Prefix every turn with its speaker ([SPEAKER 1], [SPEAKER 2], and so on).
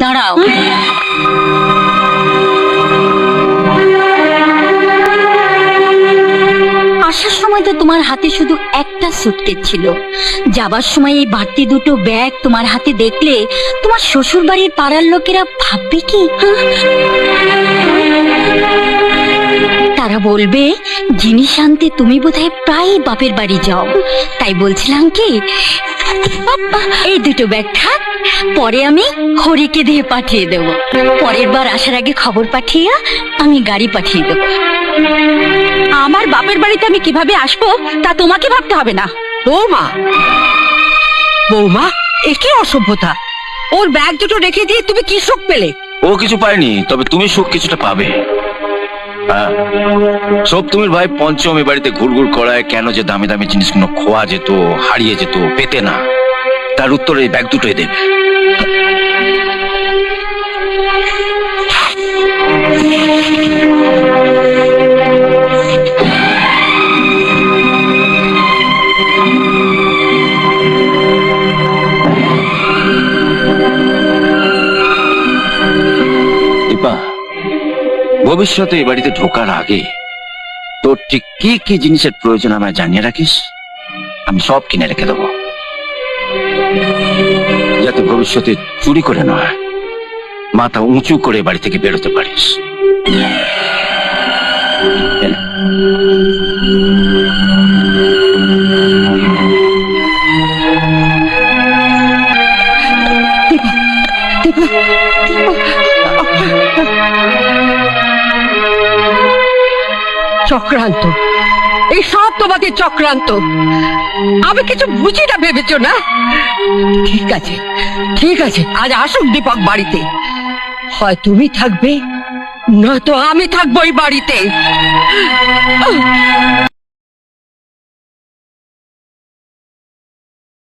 [SPEAKER 1] দাঁড়াও। আসার সময় তো তোমার হাতে শুধু একটা সুটকেস ছিল। যাবার সময় এই বাড়তি দুটো ব্যাগ তোমার হাতে দেখলে তোমার শ্বশুর বাড়ির পাড়ার লোকেরা ভাববে কি? তারা বলবে, জিনিস আনতে তুমি বোধহয় প্রায় বাপের বাড়ি যাও। তাই বলছিলাম কি, এই দুটো ব্যাগ থাক পরে আমি হরিকে দিয়ে পাঠিয়ে দেব। পরের বার আসার আগে খবর পাঠিয়ে আমি গাড়ি পাঠিয়ে দেব। আমার বাপের বাড়িতে আমি কীভাবে আসব তা তোমাকে ভাবতে হবে না।
[SPEAKER 2] বৌমা। বৌমা এ কি অসভ্যতা? ওর ব্যাগ দুটো রেখে দিয়ে তুমি কি সুখ পেলে?
[SPEAKER 3] ও কিছু পায়নি তবে তুমি সুখ কিছুটা পাবে। হ্যাঁ সব তুমির ভাই পঞ্চম এ বাড়িতে ঘুরঘুর করায় কেন যে দামি দামি জিনিসগুলো খোয়া যেত হারিয়ে যেত পেতে না। তার উত্তর এই ব্যাগ দুটোই দেবে। ভবিষ্যতে এ বাড়িতে ঢোকার আগে তোর ঠিক কি কি জিনিসের প্রয়োজন আমায় জানিয়ে রাখিস? আমি সব কিনে রেখে দেবো। ভবিষ্যতে চুরি করে নয়। মাথা উঁচু করে বাড়ি থেকে বেরোতে পারিস।
[SPEAKER 2] চক্রান্ত। এই সব চক্রান্ত। আমি কিছু বুঝি না, ভেবেছো না? ঠিক আছে ঠিক আছে, আজ আসুক দীপক বাড়িতে। হয় তুমি থাকবে না তো আমি থাকব এই বাড়িতে।